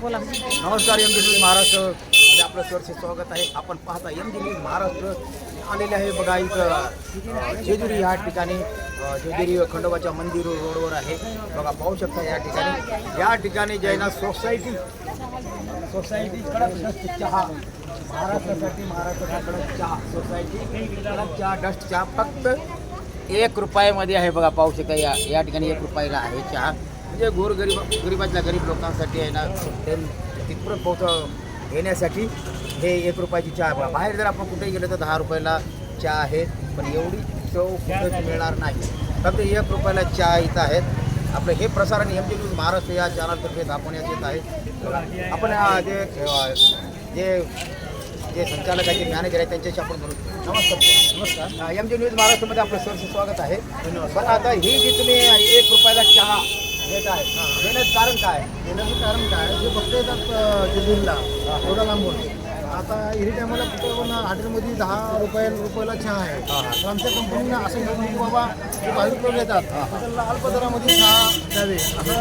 बोला. नमस्कार M D news Maharashtra. आणि आपलं सरसे स्वागत आहे. आपण पाहता एम डी न्यूज महाराष्ट्र आलेले आहे बघा इथं. जेजुरी ह्या ठिकाणी जेजुरी खंडोबाच्या मंदिर रोडवर आहे. बघा पाहू शकता या ठिकाणी. या ठिकाणी जैना सोसायटी सोसायटी कडक डस्ट चहा. महाराष्ट्रासाठी महाराष्ट्राचा कडक चहा. सोसायटी कडक चहा डस्ट चहा. फक्त एक रुपयामध्ये आहे बघा पाहू शकता या या ठिकाणी एक रुपयाला आहे चहा. म्हणजे गोरगरीब गरिबातल्या गरीब लोकांसाठी आहे ना ते तिथपर्यंत पोहोच येण्यासाठी हे एक रुपयाची चहा बघा. बाहेर जर आपण कुठेही गेलो तर दहा रुपयाला चहा आहे पण एवढी चव कुठेच मिळणार नाही. फक्त एक रुपयाला चहा इथं आहेत आपलं हे प्रसारण एम जी न्यूज महाराष्ट्र या चॅनलतर्फे दाखवण्यात येत आहे. आपण जे जे जे संचालक आहे जे मॅनेजर आहे त्यांच्याशी आपण बोलू. नमस्कार नमस्कार. एम जी न्यूज महाराष्ट्रामध्ये आपलं सरसे स्वागत आहे. पण आता ही जी तुम्ही एक रुपयाला चहा घेत आहे देण्याचं कारण काय? येण्याचं कारण काय? जे भक्त येतात जेजुरीला एवढा लांबून आता एनी टायमाला कुठं पण हॉटेलमध्ये दहा रुपये रुपयाला चहा आहे. हा, हा. तर आमच्या कंपनीनं असं ठरवलं की बाबा जे भाविक लोक येतात त्यांना अल्प दरामध्ये चहा द्यावे. असं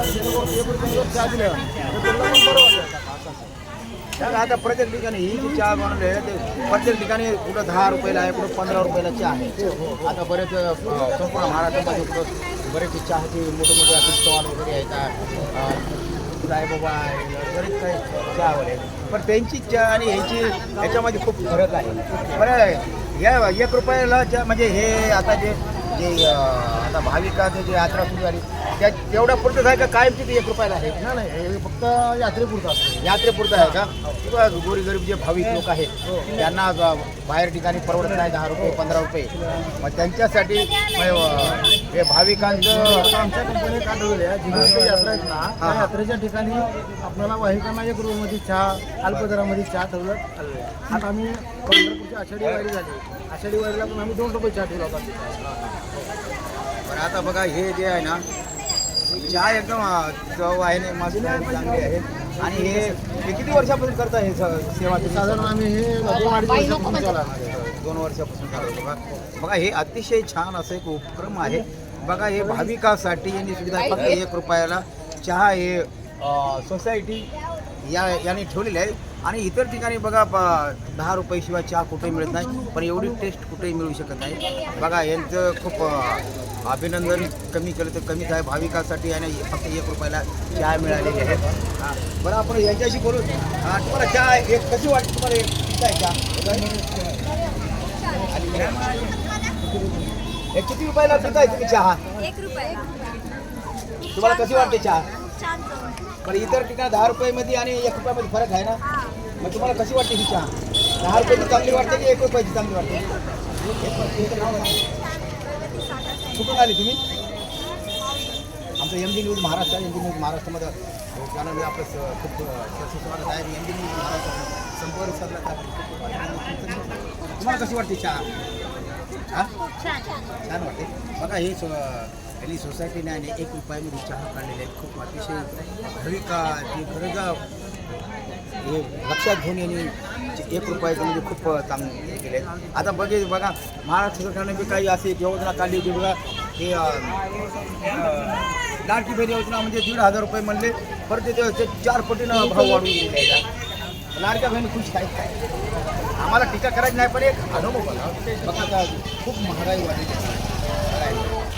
एक रुपये चहा दिलं तर त्यांना पण बरं वाटतं आता प्रत्येक ठिकाणी ही जी चहा बनवली आहे ते प्रत्येक ठिकाणी कुठं दहा रुपयाला आहे कुठं पंधरा रुपयाला चहा आहे. आता बरेच संपूर्ण महाराष्ट्रामध्ये कुठं बरेच चहाचे मोठे मोठे असे स्टॉल वगैरे आहेत साईबाबा बरेच काही चहावाले आहेत. पण त्यांची चहा आणि ह्यांची ह्याच्यामध्ये खूप फरक आहे. बरं या एक रुपयाला चहा म्हणजे हे आता जे जे आता भाविकाचं जे यात्रा सुरू झाली त्या तेवढ्या पुरतच आहे का कायमची ती एक रुपयाला आहे? नाही नाही हे फक्त यात्रेपुरतं असतं. यात्रेपुरतं आहे का? किंवा गोरी गरीब जे भाविक लोक आहेत त्यांना ज- बाहेर ठिकाणी परवडत नाही दहा रुपये पंधरा रुपये. मग त्यांच्यासाठी हे भाविकांचं आता आमच्या कंपनी काय ठरवली आहे जिल्ह्याच्या यात्रा आहेत ना त्या हा. यात्रेच्या ठिकाणी आपल्याला वाहिकांना एक रुपयामध्ये चहा अल्प दरामध्ये चहा आहे. आता आम्ही पंढरपूरची आषाढी वारी झाली आषाढी वारीला पण आम्ही दोन रुपये चहा ठेवला होता पण आता बघा हे जे आहे ना चहा एकदम चव आहे ना मस्त आहे, चांगली आहे आणि हे हे किती वर्षापासून करता हे स- सेवा तुम्ही? साधारण आम्ही हे दोन अडीच वर्षापासून चालू आहे. दोन वर्षापासून चालू आहे. बघा. बघा हे अतिशय छान असं एक उपक्रम आहे. बघा हे भाविकासाठी यांनी सुविधा फक्त एक रुपयाला चहा हे सोसायटी या याने ठेवलेली आहे. आणि इतर ठिकाणी बघा दहा रुपये शिवाय चहा कुठेही मिळत नाही. पण एवढी टेस्ट कुठेही मिळू शकत नाही. बघा यांचं खूप अभिनंदन कमी केलं तर कमीच आहे. भाविकासाठी आहे ना फक्त एक रुपयाला चहा मिळालेली आहे. हां. बरं आपण यांच्याशी बोलू. हां, तुम्हाला चहा एक कशी वाटते तुम्हाला एक काय चहा हे किती रुपयाला पिताय तुम्ही चहा? एक रुपये. तुम्हाला कशी वाटते चहा? छान चव आहे. पण इतर ठिकाणी दहा रुपयामध्ये आणि एक रुपयामध्ये फरक आहे ना? मग तुम्हाला कशी वाटते ही चहा? दहा रुपयाची चांगली वाटते की एक रुपयाची चांगली वाटते? कुठून आली तुम्ही? आमचं M D news Maharashtra M D news महाराष्ट्रामध्ये. आपलं स- खूप स्वागत आहे. एम डी न्यूज महाराष्ट्र संपर्क साधला का? तुम्हाला कशी वाटते चहा? हा? छान वाटते. बघा हे सो यांनी सोसायटीने आणि एक रुपयामध्ये चहा काढलेले आहेत. खूप अतिशय भाविका जी खरंच हे लक्षात घेऊन यांनी एक रुपयाचं म्हणजे खूप चांगले केले आहेत. आता बघे बघा महाराष्ट्र सरकारने बी काही अशी योजना काढली होती. बघा हे अं, अं, लाडकी बहीण योजना म्हणजे दीड हजार रुपये म्हणले. परत ते ते चार पटीनं भाव वाढवून दिलेले लाडक्या बहिणी खुश आहेत काय? आम्हाला टीका करायची नाही पण एक अनुभव बघा बघा खूप महागाई वाढली.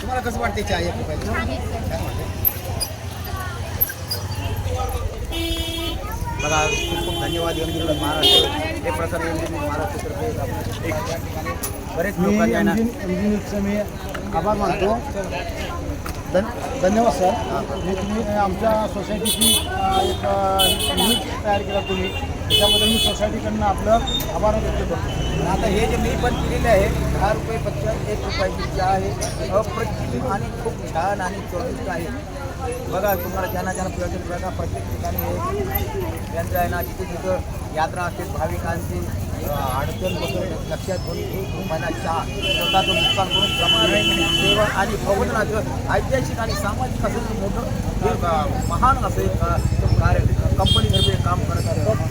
तुम्हाला कसं वाटते चहा एक वाटते बघा खूप खूप धन्यवाद एम डी महाराष्ट्र हे प्रसार महाराष्ट्रतर्फे आपण एक बरेच मी लोकांनी आहे ना मी आभार मानतो. धन धन्यवाद सर. मी तुम्ही आमच्या सोसायटीची एक युनिट तयार केला तुम्ही. त्याबद्दल मी सोसायटीकडनं आपलं आभार व्यक्त करतो. आता हे जे मी पण केलेले आहे दहा रुपये रुपयेपेक्षा एक रुपयाची चहा आहे. अप्रतिम आणि खूप छान आणि चौकशी आहे. बघा तुम्हाला ज्यांना ज्यांना प्रयोजन बघा प्रत्येक ठिकाणी हे यंत्र आहे ना तिथे तिथं यात्रा असते भाविकांची अडचण वगैरे लक्षात घेऊन खूप महिना चहा. स्वतःचं नुकसान करून प्रमाण सेवा आणि भवनाचं ऐतिहासिक आणि सामाजिक असं मोठं महान असे कार्य कंपनीतर्फे काम करत असतं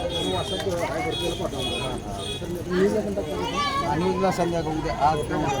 न्यूजला संध्याकाळी उद्या आज आपल्याला